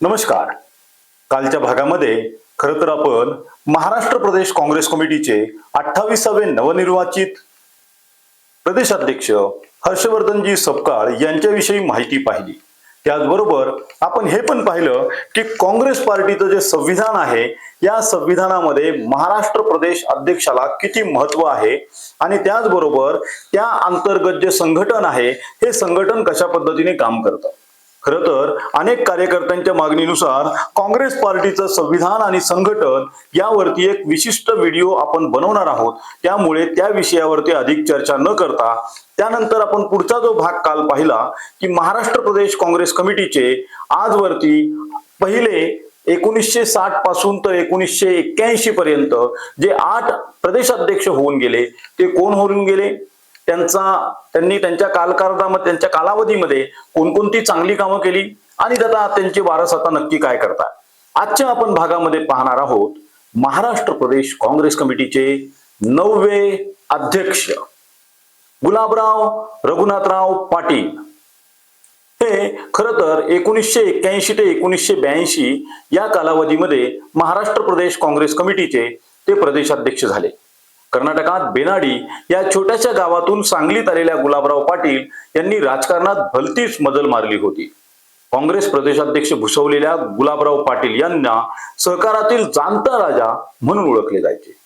नमस्कार. कालच्या भागामध्ये खरं तर आपण महाराष्ट्र प्रदेश काँग्रेस कमिटीचे अठ्ठावीसावे नवनिर्वाचित प्रदेशाध्यक्ष हर्षवर्धनजी सपकाळ यांच्याविषयी माहिती पाहिली. त्याचबरोबर आपण हे पण पाहिलं की काँग्रेस पार्टीचं जे संविधान आहे या संविधानामध्ये महाराष्ट्र प्रदेश अध्यक्षाला किती महत्त्व आहे आणि त्याचबरोबर त्या अंतर्गत जे संघटन आहे हे संघटन कशा पद्धतीने काम करतं? खरं तर अनेक कार्यकर्त्यांच्या मागणीनुसार काँग्रेस पार्टीचं संविधान आणि संघटन यावरती एक विशिष्ट व्हिडिओ आपण बनवणार आहोत. त्यामुळे त्या विषयावरती अधिक चर्चा न करता त्यानंतर आपण पुढचा जो भाग काल पाहिला की महाराष्ट्र प्रदेश काँग्रेस कमिटीचे आजवरती पहिले एकोणीसशे साठपासून तर एकोणीसशे एक्क्याऐंशी पर्यंत जे आठ प्रदेशाध्यक्ष होऊन गेले ते कोण होऊन गेले? त्यांचा त्यांनी त्यांच्या कालकारदामध्ये त्यांच्या कालावधीमध्ये कोणकोणती चांगली कामं केली? आणि आता त्यांची वारस आता नक्की काय करतात आजच्या आपण भागामध्ये पाहणार आहोत महाराष्ट्र प्रदेश काँग्रेस कमिटीचे नववे अध्यक्ष गुलाबराव रघुनाथराव पाटील. हे खरं तर एकोणीसशे एक्क्याऐंशी ते एकोणीसशे ब्याऐंशी या कालावधीमध्ये महाराष्ट्र प्रदेश काँग्रेस कमिटीचे ते प्रदेशाध्यक्ष झाले. कर्नाटकात बेनाडी या छोट्याशा गावातून सांगलीत आलेल्या गुलाबराव पाटील यांनी राजकारणात भलतीच मजल मारली होती. काँग्रेस प्रदेशाध्यक्ष भूषवलेल्या गुलाबराव पाटील यांना सहकारातील जाणता राजा म्हणून ओळखले जायचे.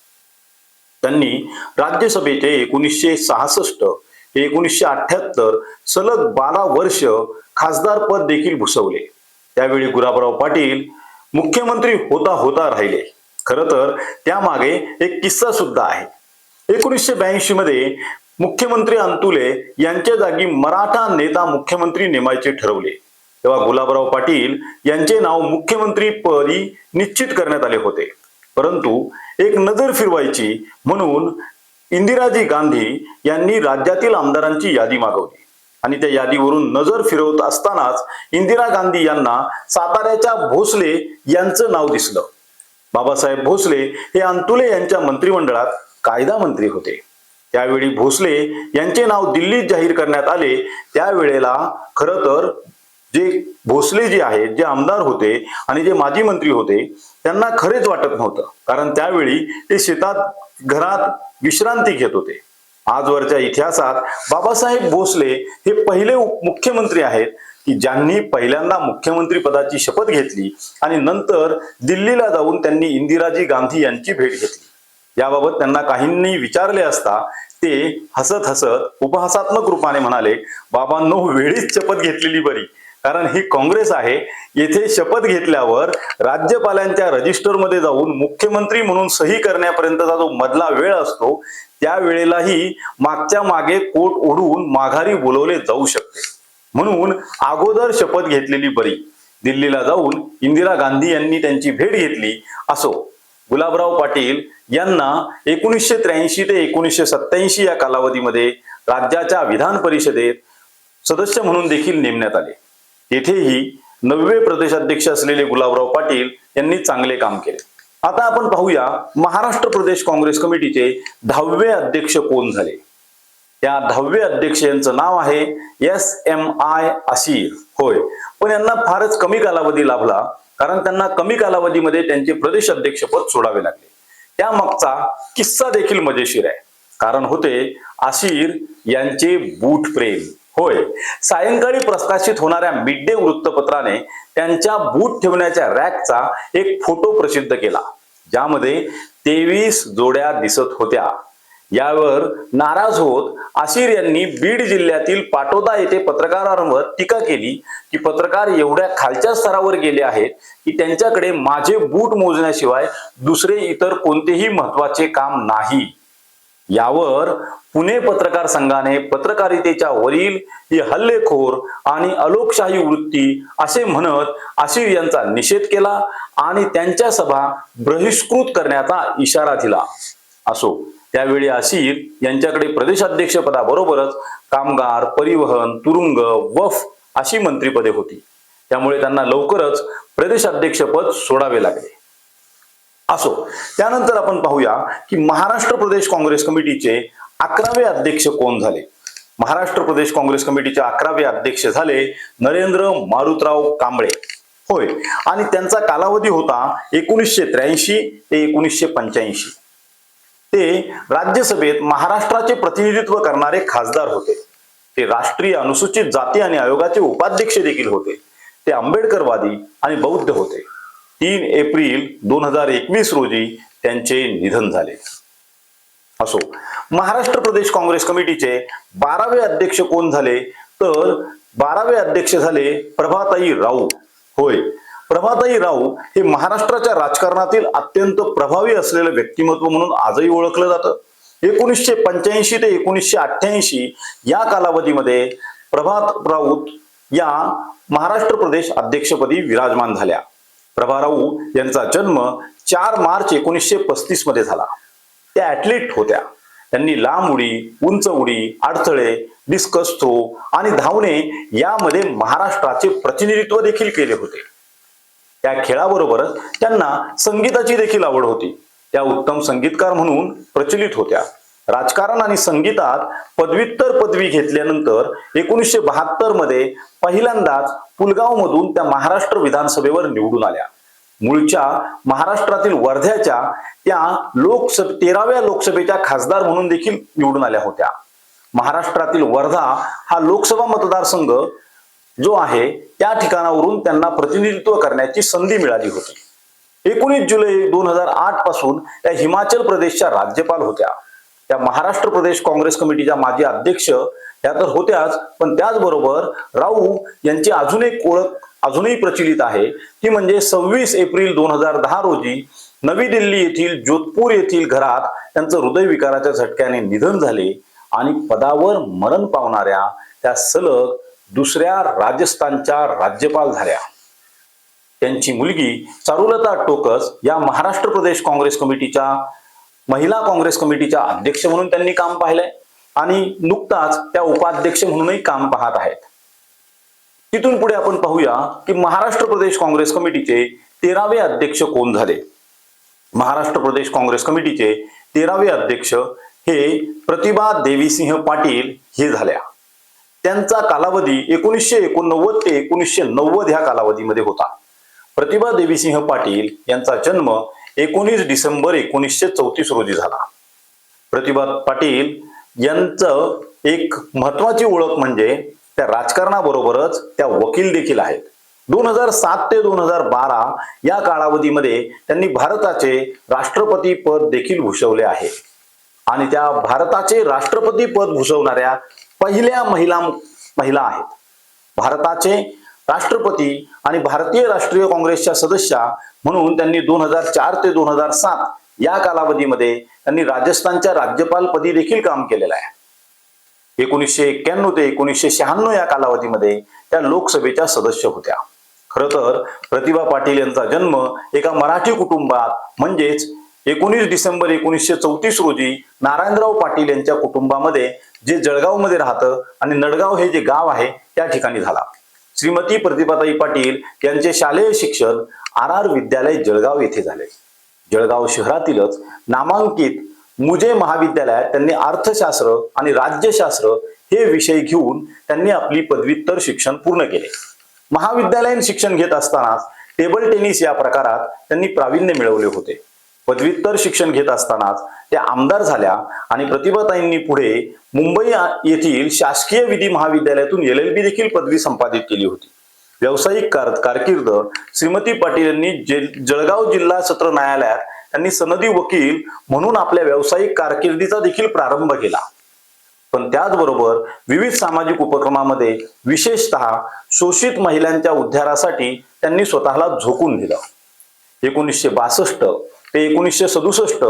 त्यांनी राज्यसभेचे एकोणीसशे सहासष्ट ते एकोणीसशे अठ्याहत्तर सलग बारा वर्ष खासदार पद देखील भूषवले त्यावेळी गुलाबराव पाटील मुख्यमंत्री होता होता राहिले. खरं तर त्यामागे एक किस्सा सुद्धा आहे. एकोणीसशे ब्याऐंशी मध्ये मुख्यमंत्री अंतुले यांच्या जागी मराठा नेता मुख्यमंत्री नेमायचे ठरवले. तेव्हा गुलाबराव पाटील यांचे नाव मुख्यमंत्री पदी निश्चित करण्यात आले होते. परंतु एक नजर फिरवायची म्हणून इंदिराजी गांधी यांनी राज्यातील आमदारांची यादी मागवली. आणि त्या यादीवरून नजर फिरवत असतानाच इंदिरा गांधी यांना साताऱ्याच्या भोसले यांचं नाव दिसलं. बाबासाहेब भोसले हे अंतुले यांच्या मंत्रिमंडळात कायदा मंत्री होते. त्यावेळी भोसले यांचे नाव दिल्लीत जाहीर करण्यात आले. त्यावेळेला खर तर जे भोसले जे आहेत जे आमदार होते आणि जे माजी मंत्री होते त्यांना खरेच वाटत नव्हतं. कारण त्यावेळी ते शेतात घरात विश्रांती घेत होते. आजवरच्या इतिहासात बाबासाहेब भोसले हे पहिले मुख्यमंत्री आहेत. की ज्यांनी पहिल्यांदा मुख्यमंत्री पदाची शपथ घेतली आणि नंतर दिल्लीला जाऊन त्यांनी इंदिराजी गांधी यांची भेट घेतली. याबाबत त्यांना काहींनी विचारले असता ते हसत हसत उपहासात्मक रूपाने म्हणाले बाबांनो वेळीच शपथ घेतलेली बरी. कारण ही काँग्रेस आहे येथे शपथ घेतल्यावर राज्यपालांच्या रजिस्टरमध्ये जाऊन मुख्यमंत्री म्हणून सही करण्यापर्यंतचा जो मधला वेळ असतो त्या वेळेलाही मागच्या मागे कोट ओढून माघारी बोलवले जाऊ शकते म्हणून अगोदर शपथ घेतलेली बरी. दिल्लीला जाऊन इंदिरा गांधी यांनी त्यांची भेट घेतली असो. गुलाबराव पाटील यांना एकोणीसशे त्र्याऐंशी ते एकोणीसशे सत्याऐंशी या कालावधीमध्ये राज्याच्या विधान परिषदेत सदस्य म्हणून देखील नेमण्यात आले. तेथेही नववे प्रदेशाध्यक्ष असलेले गुलाबराव पाटील यांनी चांगले काम केले. आता आपण पाहूया महाराष्ट्र प्रदेश काँग्रेस कमिटीचे दहावे अध्यक्ष कोण झाले? त्या दहावे अध्यक्ष यांचं नाव आहे एस एम आय आशिर होय. पण यांना फारच कमी कालावधी लाभला कारण त्यांना कमी कालावधीमध्ये त्यांचे प्रदेश अध्यक्षपद सोडावे लागले. त्यामागचा किस्सा देखील मजेशीर आहे. कारण होते आशिर यांचे बूट प्रेम. होय. सायंकाळी प्रकाशित होणाऱ्या मिड डे वृत्तपत्राने त्यांच्या बूट ठेवण्याच्या रॅकचा एक फोटो प्रसिद्ध केला ज्यामध्ये तेवीस जोड्या दिसत होत्या. यावर नाराज होत आशिर यांनी बीड जिल्ह्यातील पाटोदा येथे पत्रकारांवर टीका केली की पत्रकार एवढ्या खालच्या स्तरावर गेले आहेत की त्यांच्याकडे माझे बूट मोजण्याशिवाय दुसरे इतर कोणतेही महत्त्वाचे काम नाही. यावर पुणे पत्रकार संघाने पत्रकारितेच्या वरील ही हल्लेखोर आणि अलोकशाही वृत्ती असे म्हणत आशिर यांचा निषेध केला आणि त्यांच्या सभा बहिष्कृत करण्याचा इशारा दिला. असो त्यावेळी आशिर यांच्याकडे प्रदेशाध्यक्ष पदाबरोबरच कामगार परिवहन तुरुंग वफ अशी मंत्रीपदे होती. त्यामुळे त्यांना लवकरच प्रदेशाध्यक्षपद सोडावे लागले. असो त्यानंतर आपण पाहूया की महाराष्ट्र प्रदेश काँग्रेस कमिटीचे अकरावे अध्यक्ष कोण झाले? महाराष्ट्र प्रदेश काँग्रेस कमिटीचे अकरावे अध्यक्ष झाले नरेंद्र मारुतराव कांबळे. होय. आणि त्यांचा कालावधी होता एकोणीसशे त्र्याऐंशी ते एकोणीसशे पंच्याऐंशी. ते राज्यसभेत महाराष्ट्राचे प्रतिनिधित्व करणारे खासदार होते. ते राष्ट्रीय अनुसूचित जाती आणि आयोगाचे उपाध्यक्ष देखील होते. ते आंबेडकरवादी आणि बौद्ध होते. तीन एप्रिल दोन हजार एकवीस रोजी त्यांचे निधन झाले. असो महाराष्ट्र प्रदेश काँग्रेस कमिटीचे बारावे अध्यक्ष कोण झाले? तर बारावे अध्यक्ष झाले प्रभाताई राऊ होय प्रभाताई राऊ हे महाराष्ट्राच्या राजकारणातील अत्यंत प्रभावी असलेलं व्यक्तिमत्व म्हणून आजही ओळखलं जातं. एकोणीसशे पंच्याऐंशी ते एकोणीसशे अठ्ठ्याऐंशी या कालावधीमध्ये प्रभात राऊत या महाराष्ट्र प्रदेश अध्यक्षपदी विराजमान झाल्या. प्रभा राऊ यांचा जन्म चार मार्च एकोणीसशे पस्तीसमध्ये झाला. त्या ऍथलीट होत्या. त्यांनी लांब उडी उंच उडी अडथळे डिस्कस थ्रो आणि धावणे यामध्ये महाराष्ट्राचे प्रतिनिधित्व देखील केले होते. त्या खेळाबरोबरच त्यांना संगीताची देखील आवड होती. त्या उत्तम संगीतकार म्हणून प्रचलित होत्या. राजकारण आणि संगीतात पदव्युत्तर पदवी घेतल्यानंतर एकोणीसशे बहात्तरमध्ये पहिल्यांदाच पुलगाव मधून त्या महाराष्ट्र विधानसभेवर निवडून आल्या. मूळच्या महाराष्ट्रातील वर्ध्याच्या त्या लोकसभे तेराव्या लोकसभेच्या खासदार म्हणून देखील निवडून आल्या होत्या. महाराष्ट्रातील वर्धा हा लोकसभा मतदारसंघ जो आहे त्या ठिकाणावरून त्यांना प्रतिनिधित्व करण्याची संधी मिळाली होती. एकोणीस जुलै दोन हजार आठपासून त्या हिमाचल प्रदेशच्या राज्यपाल होत्या. त्या महाराष्ट्र प्रदेश काँग्रेस कमिटीच्या माजी अध्यक्ष त्या तर होत्याच पण त्याचबरोबर राऊ यांची अजून एक ओळख अजूनही प्रचलित आहे. ती म्हणजे सव्वीस एप्रिल दोन हजार दहा रोजी नवी दिल्ली येथील जोधपूर येथील घरात त्यांचं हृदयविकाराच्या झटक्याने निधन झाले आणि पदावर मरण पावणाऱ्या त्या सलग दुसऱ्या राजस्थानच्या राज्यपाल झाल्या. त्यांची मुलगी चारुलता टोकस या महाराष्ट्र प्रदेश काँग्रेस कमिटीच्या महिला काँग्रेस कमिटीच्या अध्यक्ष म्हणून त्यांनी काम पाहिलंय आणि नुकताच त्या उपाध्यक्ष म्हणूनही काम पाहत आहेत. तिथून पुढे आपण पाहूया की महाराष्ट्र प्रदेश काँग्रेस कमिटीचे तेरावे अध्यक्ष कोण झाले? महाराष्ट्र प्रदेश काँग्रेस कमिटीचे तेरावे अध्यक्ष हे प्रतिभा देवीसिंह पाटील हे झाल्या. त्यांचा कालावधी एकोणीसशे एकोणनव्वद ते एकोणीसशे नव्वद ह्या कालावधीमध्ये होता. प्रतिभा देवीसिंह पाटील यांचा जन्म एकोणीस डिसेंबर एकोणीसशे चौतीस रोजी झाला. प्रतिभा पाटील यांचं एक महत्वाची ओळख म्हणजे त्या राजकारणाबरोबरच त्या वकील देखील आहेत. दोन हजार सात ते दोन हजार बारा या कालावधीमध्ये त्यांनी भारताचे राष्ट्रपती पद देखील भूषवले आहे. आणि त्या भारताचे राष्ट्रपती पद भूषवणाऱ्या पहिल्या महिला महिला आहेत. भारताचे राष्ट्रपती आणि भारतीय राष्ट्रीय काँग्रेसच्या सदस्या म्हणून त्यांनी दोन हजार चार ते दोन हजार सात या कालावधीमध्ये त्यांनी राजस्थानच्या राज्यपालपदी देखील काम केलेलं आहे. एकोणीसशे एक्क्याण्णव ते एकोणीसशे शहाण्णव या कालावधीमध्ये त्या लोकसभेच्या सदस्य होत्या. खर तर प्रतिभा पाटील यांचा जन्म एका मराठी कुटुंबात म्हणजेच एकोणीस डिसेंबर एकोणीसशे चौतीस रोजी नारायणराव पाटील यांच्या कुटुंबामध्ये जे जळगावमध्ये राहतं आणि नडगाव हे जे गाव आहे त्या ठिकाणी झाला. श्रीमती प्रतिभाताई पाटील यांचे शालेय शिक्षण आर आर विद्यालय जळगाव येथे झाले. जळगाव शहरातीलच नामांकित मुजे महाविद्यालयात त्यांनी अर्थशास्त्र आणि राज्यशास्त्र हे विषय घेऊन त्यांनी आपली पदव्युत्तर शिक्षण पूर्ण केले. महाविद्यालयीन शिक्षण घेत असतानाच टेबल टेनिस या प्रकारात त्यांनी प्रावीण्य मिळवले होते. पदव्युत्तर शिक्षण घेत असतानाच त्या आमदार झाल्या आणि प्रतिभाताईंनी पुढे मुंबई येथील शासकीय विधी महाविद्यालयातून एल एल बी देखील पदवी संपादित केली होती. व्यावसायिक कार कारकीर्द श्रीमती पाटील यांनी जळगाव जिल्हा सत्र न्यायालयात त्यांनी सनदी वकील म्हणून आपल्या व्यावसायिक कारकिर्दीचा देखील प्रारंभ केला. पण त्याचबरोबर विविध सामाजिक उपक्रमामध्ये विशेषतः शोषित महिलांच्या उद्धारासाठी त्यांनी स्वतःला झोकून दिलं. एकोणीसशे बासष्ट ते एकोणीसशे सदुसष्ट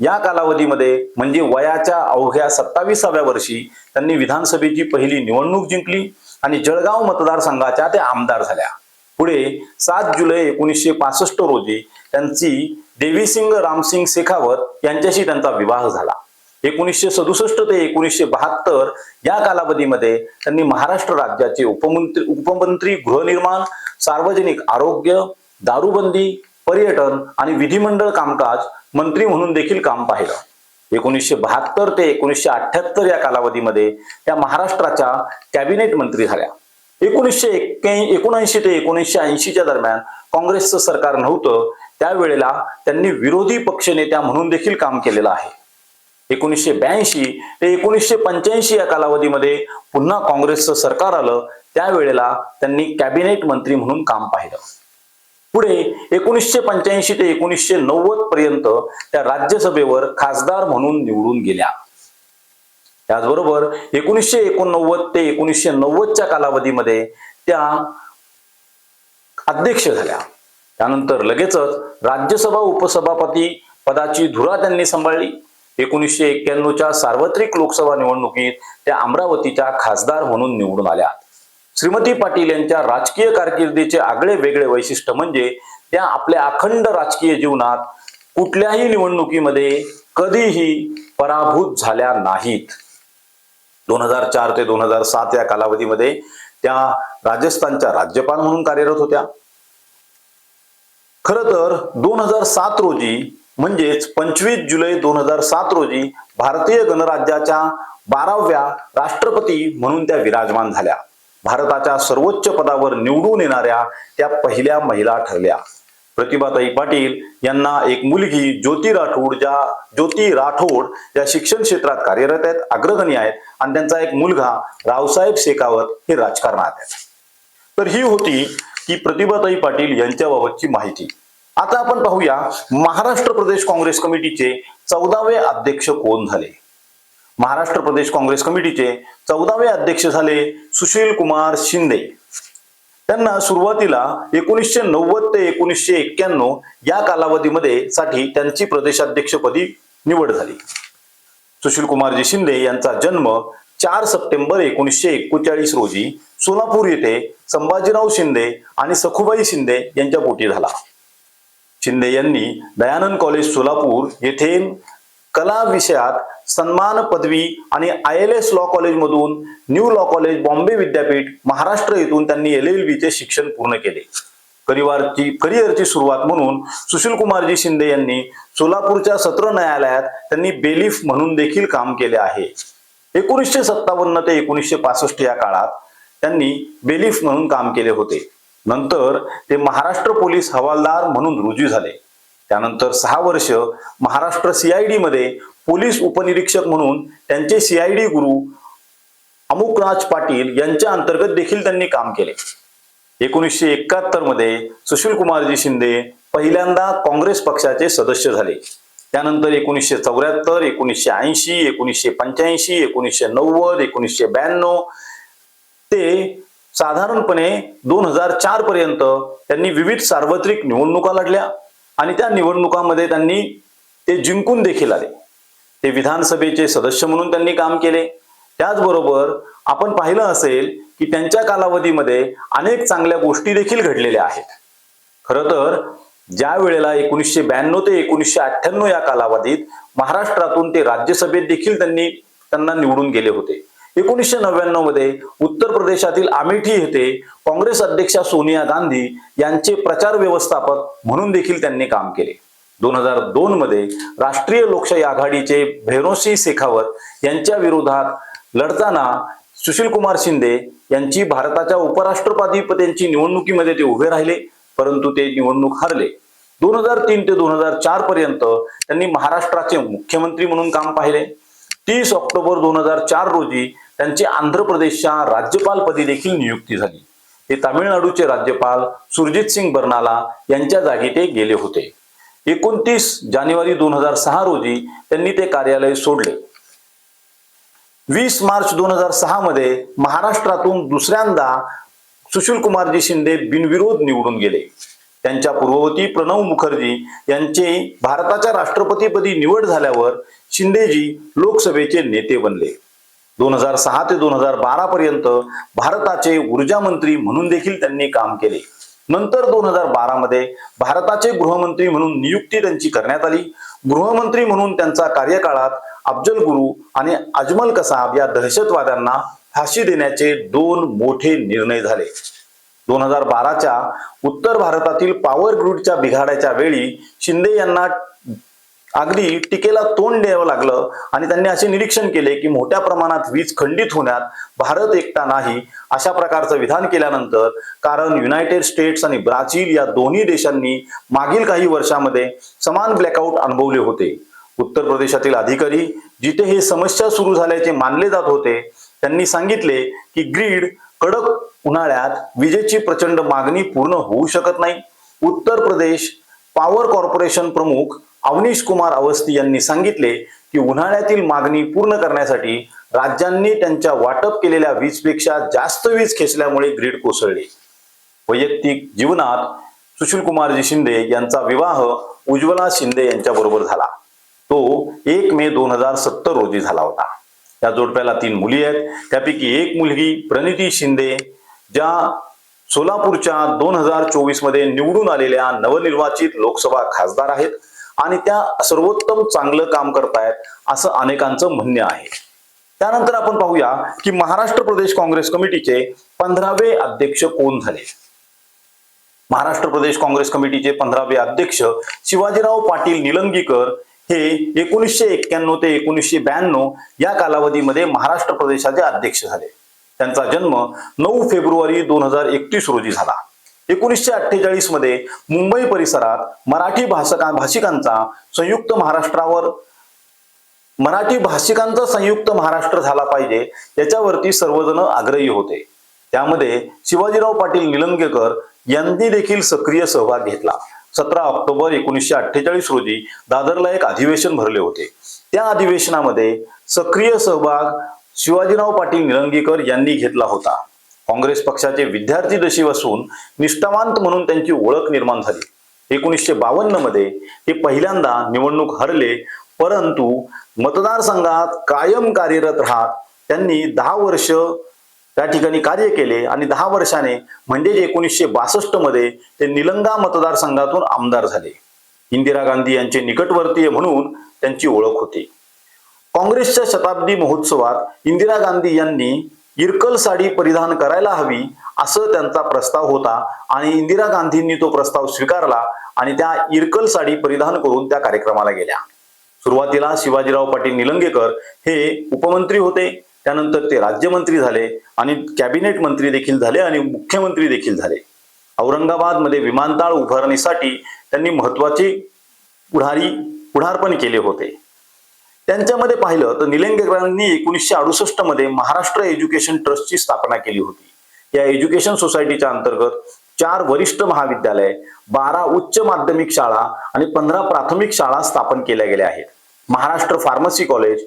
या कालावधीमध्ये म्हणजे वयाच्या अवघ्या सत्तावीसाव्या वर्षी त्यांनी विधानसभेची पहिली निवडणूक जिंकली आणि जळगाव मतदारसंघाच्या त्या आमदार झाल्या. पुढे सात जुलै एकोणीसशे पासष्ट रोजी त्यांची देवीसिंग रामसिंग शेखावत यांच्याशी त्यांचा विवाह झाला. एकोणीसशे सदुसष्ट ते एकोणीसशे बहात्तर या कालावधीमध्ये त्यांनी महाराष्ट्र राज्याचे उपमंत्री उपमंत्री गृहनिर्माण सार्वजनिक आरोग्य दारूबंदी पर्यटन आणि विधिमंडळ कामकाज मंत्री म्हणून देखील काम पाहिलं. एकोणीसशे बहात्तर ते एकोणीसशे अठ्याहत्तर या कालावधीमध्ये त्या महाराष्ट्राच्या कॅबिनेट मंत्री झाल्या. एकोणीसशे एकोणऐंशी ते एकोणीसशे ऐंशीच्या दरम्यान काँग्रेसचं सरकार नव्हतं त्यावेळेला त्यांनी विरोधी पक्षनेत्या म्हणून देखील काम केलेलं आहे. एकोणीसशे ब्याऐंशी ते एकोणीसशे पंच्याऐंशी या कालावधीमध्ये पुन्हा काँग्रेसचं सरकार आलं त्यावेळेला त्यांनी कॅबिनेट मंत्री म्हणून काम पाहिलं. पुढे एकोणीसशे पंच्याऐंशी ते एकोणीसशे नव्वद पर्यंत त्या राज्यसभेवर खासदार म्हणून निवडून गेल्या. त्याचबरोबर एकोणीसशे एकोणनव्वद ते एकोणीसशे नव्वदच्या कालावधीमध्ये त्या अध्यक्ष झाल्या. त्यानंतर लगेचच राज्यसभा उपसभापती पदाची धुरा त्यांनी सांभाळली. एकोणीसशे एक्क्याण्णवच्या सार्वत्रिक लोकसभा निवडणुकीत त्या अमरावतीच्या खासदार म्हणून निवडून आल्या. श्रीमती पाटील यांच्या राजकीय कारकिर्दीचे आगळे वेगळे वैशिष्ट्य म्हणजे त्या आपल्या अखंड राजकीय जीवनात कुठल्याही निवडणुकीमध्ये कधीही पराभूत झाल्या नाहीत. दोन हजार चार ते दोन हजार सात या कालावधीमध्ये त्या राजस्थानच्या राज्यपाल म्हणून कार्यरत होत्या. खर तर दोन हजार सात रोजी म्हणजेच पंचवीस जुलै दोन हजार सात रोजी भारतीय गणराज्याच्या बाराव्या राष्ट्रपती म्हणून त्या विराजमान झाल्या. भारताच्या सर्वोच्च पदावर निवडून येणाऱ्या त्या पहिल्या महिला ठरल्या. प्रतिभाताई पाटील यांना एक मुलगी ज्योती राठोड ज्या ज्योती राठोड या शिक्षण क्षेत्रात कार्यरत आहेत अग्रगणी आहेत आणि त्यांचा एक मुलगा रावसाहेब शेखावत हे राजकारणात आहेत. तर ही होती की प्रतिभाताई पाटील यांच्याबाबतची माहिती. आता आपण पाहूया महाराष्ट्र प्रदेश काँग्रेस कमिटीचे चौदावे अध्यक्ष कोण झाले? महाराष्ट्र प्रदेश काँग्रेस कमिटीचे चौदावे अध्यक्ष झाले सुशील कुमार शिंदे. त्यांना सुरुवातीला एकोणीसशे नव्वद ते एकोणीसशे एक्क्याण्णव या कालावधीमध्ये साठी त्यांची प्रदेशाध्यक्षपदी निवड झाली. सुशील कुमारजी शिंदे यांचा जन्म चार सप्टेंबर एकोणीसशे एकोणचाळीस रोजी सोलापूर येथे संभाजीराव शिंदे आणि सखुबाई शिंदे यांच्या पोटी झाला. शिंदे यांनी दयानंद कॉलेज सोलापूर येथे कला विषयात सन्मान पदवी आणि आय एल एस लॉ कॉलेजमधून न्यू लॉ कॉलेज बॉम्बे विद्यापीठ महाराष्ट्र येथून त्यांनी एल एल चे शिक्षण पूर्ण केले. करिवारची करिअरची सुरुवात म्हणून सुशील कुमारजी शिंदे यांनी सोलापूरच्या सत्र न्यायालयात त्यांनी बेलीफ म्हणून देखील काम केले आहे. एकोणीसशे सत्तावन्न ते एकोणीसशे पासष्ट या काळात त्यांनी बेलीफ म्हणून काम केले होते. नंतर ते महाराष्ट्र पोलीस हवालदार म्हणून रुजू झाले. त्यानंतर सहा वर्ष महाराष्ट्र सीआयडी मध्ये पोलीस उपनिरीक्षक म्हणून त्यांचे सीआयडी गुरु अमुकराज पाटील यांच्या अंतर्गत देखील त्यांनी काम केले. एकोणीसशे एकाहत्तरमध्ये सुशील कुमारजी शिंदे पहिल्यांदा काँग्रेस पक्षाचे सदस्य झाले. त्यानंतर एकोणीसशे चौऱ्याहत्तर एकोणीसशे ऐंशी एकोणीसशे पंच्याऐंशी एकोणीसशे नव्वद एकोणीसशे ब्याण्णव ते साधारणपणे दोन हजार चार पर्यंत त्यांनी विविध सार्वत्रिक निवडणुका लढल्या. आणि त्या निवडणुकांमध्ये त्यांनी ते जिंकून देखील आले. ते विधानसभेचे सदस्य म्हणून त्यांनी काम केले. त्याचबरोबर आपण पाहिलं असेल की त्यांच्या कालावधीमध्ये अनेक चांगल्या गोष्टी देखील घडलेल्या आहेत. खरं तर ज्या वेळेला एकोणीसशे ब्याण्णव ते एकोणीसशे अठ्ठ्याण्णव या कालावधीत महाराष्ट्रातून ते राज्यसभेत देखील त्यांनी त्यांना निवडून गेले होते. एकोणीसशे नव्याण्णवमध्ये उत्तर प्रदेशातील अमेठी येथे काँग्रेस अध्यक्षा सोनिया गांधी यांचे प्रचार व्यवस्थापक म्हणून देखील त्यांनी काम केले. दोन हजार दोन मध्ये राष्ट्रीय लोकशाही आघाडीचे भैरोसिंह शेखावत यांच्या विरोधात लढताना सुशील कुमार शिंदे यांची भारताच्या उपराष्ट्रपतीपदांची निवडणुकीमध्ये ते उभे राहिले परंतु ते निवडणूक हारले. दोन हजार तीन ते दोन हजार चार पर्यंत त्यांनी महाराष्ट्राचे मुख्यमंत्री म्हणून काम पाहिले. तीस ऑक्टोबर दोन हजार चार रोजी त्यांची आंध्र प्रदेशच्या राज्यपालपदी देखील नियुक्ती झाली. ते तामिळनाडूचे राज्यपाल सुरजित सिंग बर्नाला यांच्या जागी ते गेले होते. एकोणतीस जानेवारी दोन हजार सहा रोजी त्यांनी ते कार्यालय सोडले. वीस मार्च दोन हजार सहा मध्ये महाराष्ट्रातून दुसऱ्यांदा सुशील कुमारजी शिंदे बिनविरोध निवडून गेले. त्यांच्या पूर्ववती प्रणव मुखर्जी यांचे भारताच्या राष्ट्रपतीपदी निवड झाल्यावर शिंदेजी लोकसभेचे नेते बनले. दोन हजार सहा ते दोन हजार बारा पर्यंत भारताचे ऊर्जा मंत्री म्हणून देखील त्यांनी काम केले. नंतर दोन हजार बारा मध्ये भारताचे गृहमंत्री म्हणून नियुक्ती त्यांची करण्यात आली. गृहमंत्री म्हणून त्यांचा कार्यकाळात अफजल गुरु आणि अजमल कसाब या दहशतवाद्यांना फाशी देण्याचे दोन मोठे निर्णय झाले. दोन हजार बाराच्या उत्तर भारतातील पॉवर ग्रीडच्या बिघाडाच्या वेळी शिंदे यांना अगदी टीकेला तोंड द्यावं लागलं आणि त्यांनी असे निरीक्षण केले की मोठ्या प्रमाणात वीज खंडित होण्यात भारत एकटा नाही अशा प्रकारचं विधान केल्यानंतर कारण युनायटेड स्टेट्स आणि ब्राझील या दोन्ही देशांनी मागील काही वर्षामध्ये समान ब्लॅकआउट अनुभवले होते. उत्तर प्रदेशातील अधिकारी जिथे हे समस्या सुरू झाल्याचे मानले जात होते त्यांनी सांगितले की ग्रीड कडक उन्हाळ्यात विजेची प्रचंड मागणी पूर्ण होऊ शकत नाही. उत्तर प्रदेश पॉवर कॉर्पोरेशन प्रमुख अवनीश कुमार अवस्थी यांनी सांगितले की उन्हाळ्यातील मागणी पूर्ण करण्यासाठी राज्यांनी त्यांच्या वाटप केलेल्या वीजपेक्षा जास्त वीज खेचल्यामुळे ग्रीड कोसळले. वैयक्तिक जीवनात सुशील कुमारजी शिंदे यांचा विवाह उज्ज्वला शिंदे यांच्या बरोबर झाला. तो एक मे दोन हजार सत्तर रोजी झाला होता. त्या जोडप्याला तीन मुली आहेत. त्यापैकी एक मुलगी प्रणिती शिंदे ज्या सोलापूरच्या दोन हजार चोवीसमध्ये निवडून आलेल्या नवनिर्वाचित लोकसभा खासदार आहेत. आणि त्या सर्वोत्तम चांगलं काम करतायत असं अनेकांचं म्हणणं आहे. त्यानंतर आपण पाहूया की महाराष्ट्र प्रदेश काँग्रेस कमिटीचे पंधरावे अध्यक्ष कोण झाले? महाराष्ट्र प्रदेश काँग्रेस कमिटीचे पंधरावे अध्यक्ष शिवाजीराव पाटील निलंगीकर हे एकोणीसशे एक्क्याण्णव ते एकोणीसशे ब्याण्णव या कालावधीमध्ये महाराष्ट्र प्रदेशाचे अध्यक्ष झाले. त्यांचा जन्म नऊ फेब्रुवारी दोन हजार एकतीस रोजी झाला. एकोणीसशे अठ्ठेचाळीसमध्ये मुंबई परिसरात मराठी भाषकां भाषिकांचा संयुक्त महाराष्ट्रावर मराठी भाषिकांचा संयुक्त महाराष्ट्र झाला पाहिजे याच्यावरती सर्वजण आग्रही होते. त्यामध्ये शिवाजीराव पाटील निलंगेकर यांनी देखील सक्रिय सहभाग घेतला. सतरा ऑक्टोबर एकोणीसशे अठ्ठेचाळीस रोजी दादरला एक अधिवेशन भरले होते. त्या अधिवेशनामध्ये सक्रिय सहभाग शिवाजीराव पाटील निलंगेकर यांनी घेतला होता. काँग्रेस पक्षाचे विद्यार्थी दशी असून निष्ठावंत म्हणून त्यांची ओळख निर्माण झाली. एकोणीसशे बावन्नमध्ये ते पहिल्यांदा निवडणूक हरले परंतु मतदारसंघात कायम कार्यरत राहत त्यांनी दहा वर्ष त्या ठिकाणी कार्य केले आणि दहा वर्षाने म्हणजे एकोणीसशे बासष्टमध्ये ते निलंगा मतदारसंघातून आमदार झाले. इंदिरा गांधी यांचे निकटवर्तीय म्हणून त्यांची ओळख होती. काँग्रेसच्या शताब्दी महोत्सवात इंदिरा गांधी यांनी इरकल साडी परिधान करायला हवी असं त्यांचा प्रस्ताव होता. आणि इंदिरा गांधींनी तो प्रस्ताव स्वीकारला आणि त्या इरकल साडी परिधान करून त्या कार्यक्रमाला गेल्या. सुरुवातीला शिवाजीराव पाटील निलंगेकर हे उपमंत्री होते. त्यानंतर ते राज्यमंत्री झाले आणि कॅबिनेट मंत्री देखील झाले आणि मुख्यमंत्री देखील झाले. औरंगाबादमध्ये विमानतळ उभारणीसाठी त्यांनी महत्वाची पुढारी पुढारपण केले होते. त्यांच्यामध्ये पाहिलं तर निलंगेकरांनी एकोणीसशे अडुसष्टमध्ये महाराष्ट्र एज्युकेशन ट्रस्टची स्थापना केली होती. या एज्युकेशन सोसायटीच्या अंतर्गत चार वरिष्ठ महाविद्यालय बारा उच्च माध्यमिक शाळा आणि पंधरा प्राथमिक शाळा स्थापन केल्या गेल्या आहेत. महाराष्ट्र फार्मसी कॉलेज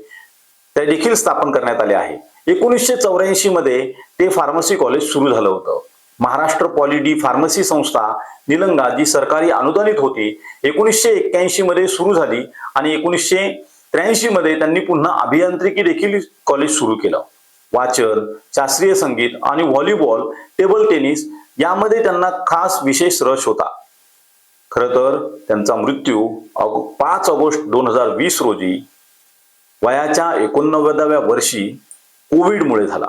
ते देखील स्थापन करण्यात आले आहे. एकोणीसशे चौऱ्याऐंशी मध्ये ते फार्मसी कॉलेज सुरू झालं होतं. महाराष्ट्र पॉलिडी फार्मसी संस्था निलंगा जी सरकारी अनुदानित होती एकोणीसशे एक्क्याऐंशी मध्ये सुरू झाली आणि एकोणीसशे त्र्याऐंशी मध्ये त्यांनी पुन्हा अभियांत्रिकी देखील कॉलेज सुरू केलं. वाचन शास्त्रीय संगीत आणि व्हॉलीबॉल टेबल टेनिस यामध्ये त्यांना खास विशेष रस होता. खर तर त्यांचा मृत्यू पाच ऑगस्ट दोन हजार वीस रोजी वयाच्या एकोणनव्वदाव्या वर्षी कोविडमुळे झाला.